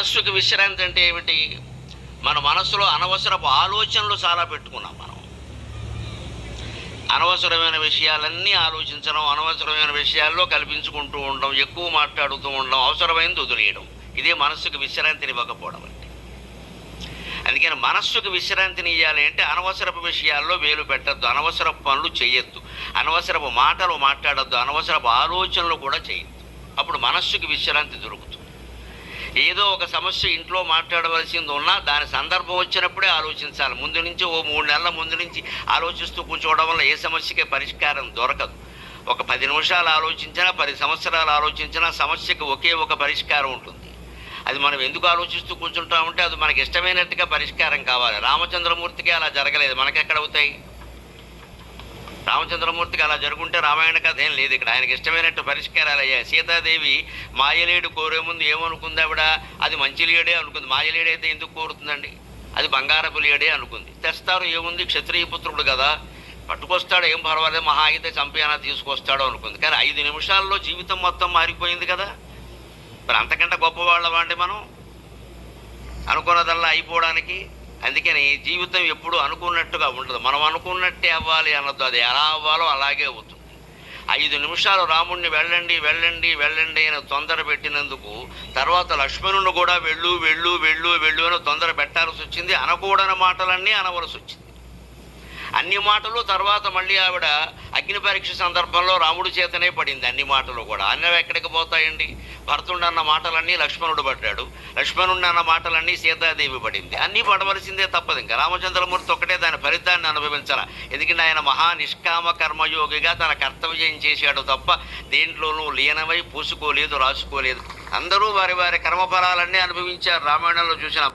మనస్సుకి విశ్రాంతి అంటే ఏమిటి? మన మనస్సులో అనవసరపు ఆలోచనలు చాలా పెట్టుకున్నాం మనం. అనవసరమైన విషయాలన్నీ ఆలోచించడం అనవసరమైన విషయాల్లో కల్పించుకుంటూ ఉండడం ఎక్కువ మాట్లాడుతూ ఉండడం అవసరమైనది వదిలేయడం. ఇదే మనస్సుకు విశ్రాంతిని ఇవ్వకపోవడం అంటే. అందుకని మనస్సుకు విశ్రాంతిని ఇవ్వాలి అంటే అనవసరపు విషయాల్లో వేలు పెట్టద్దు అనవసరపు పనులు చేయొద్దు అనవసరపు మాటలు మాట్లాడద్దు అనవసరపు ఆలోచనలు కూడా చేయొద్దు అప్పుడు మనస్సుకు విశ్రాంతి దొరుకుతుంది. ఏదో ఒక సమస్య ఇంట్లో మాట్లాడవలసింది ఉన్నా దాని సందర్భం వచ్చినప్పుడే ఆలోచించాలి. ముందు నుంచి ఓ మూడు నెలల ముందు నుంచి ఆలోచిస్తూ కూర్చోవడం వల్ల ఏ సమస్యకి పరిష్కారం దొరకదు. ఒక పది నిమిషాలు ఆలోచించినా పది సంవత్సరాలు ఆలోచించినా సమస్యకు ఒకే ఒక పరిష్కారం ఉంటుంది. అది మనం ఎందుకు ఆలోచిస్తూ కూర్చుంటామంటే అది మనకి ఇష్టమైనట్టుగా పరిష్కారం కావాలి. రామచంద్రమూర్తికి అలా జరగలేదు. మనకెక్కడ అవుతాయి? రామచంద్రమూర్తికి అలా జరుగుంటే రామాయణ కథ ఏం లేదు. ఇక్కడ ఆయనకి ఇష్టమైనట్టు పరిష్కారాలు అయ్యాయి. సీతాదేవి మాయలేడు కోరే ముందు ఏమనుకుంది ఆవిడ? అది మంచి లేడే అనుకుంది. మాయలేడు అయితే ఎందుకు కోరుతుందండి? అది బంగారపు లేడే అనుకుంది. తెస్తారు ఏముంది? క్షత్రియ పుత్రుడు కదా. పట్టుకొస్తాడు ఏం పర్వాలేదు. మహా అయితే చంపేనా తీసుకొస్తాడు అనుకుంది. కానీ ఐదు నిమిషాల్లో జీవితం మొత్తం మారిపోయింది కదా. మరి అంతకంటే గొప్పవాళ్ళమండి మనం. అనుకున్నదల్లా అయిపోవడానికి. అందుకని జీవితం ఎప్పుడు అనుకున్నట్టుగా ఉండదు. మనం అనుకున్నట్టే అవ్వాలి అన్నది అది ఎలా అవ్వాలో అలాగే అవుతుంది. ఐదు నిమిషాలు రాముణ్ణి వెళ్ళండి వెళ్ళండి వెళ్ళండి అని తొందర పెట్టినందుకు తర్వాత లక్ష్మణుని కూడా వెళ్ళు వెళ్ళు వెళ్ళు వెళ్ళు అని తొందర పెట్టాల్సి వచ్చింది. అనకూడని మాటలన్నీ అనవలసి వచ్చింది. అన్ని మాటలు తర్వాత మళ్ళీ ఆవిడ అగ్ని పరీక్ష సందర్భంలో రాముడు చేతనే పడింది అన్ని మాటలు కూడా. అన్నవి ఎక్కడికి పోతాయండి? భరతుడు అన్న మాటలన్నీ లక్ష్మణుడు పడ్డాడు. లక్ష్మణుడు అన్న మాటలన్నీ సీతాదేవి పడింది. అన్నీ పడవలసిందే తప్పదు ఇంకా. రామచంద్రమూర్తి ఒక్కటే దాని ఫలితాన్ని అనుభవించాల. ఎందుకంటే ఆయన మహా నిష్కామ కర్మయోగిగా తన కర్తవ్యం చేశాడు తప్ప దేంట్లోనూ లీనమై పూసుకోలేదు రాసుకోలేదు. అందరూ వారి వారి కర్మఫలాలన్నీ అనుభవించారు. రామాయణంలో చూసిన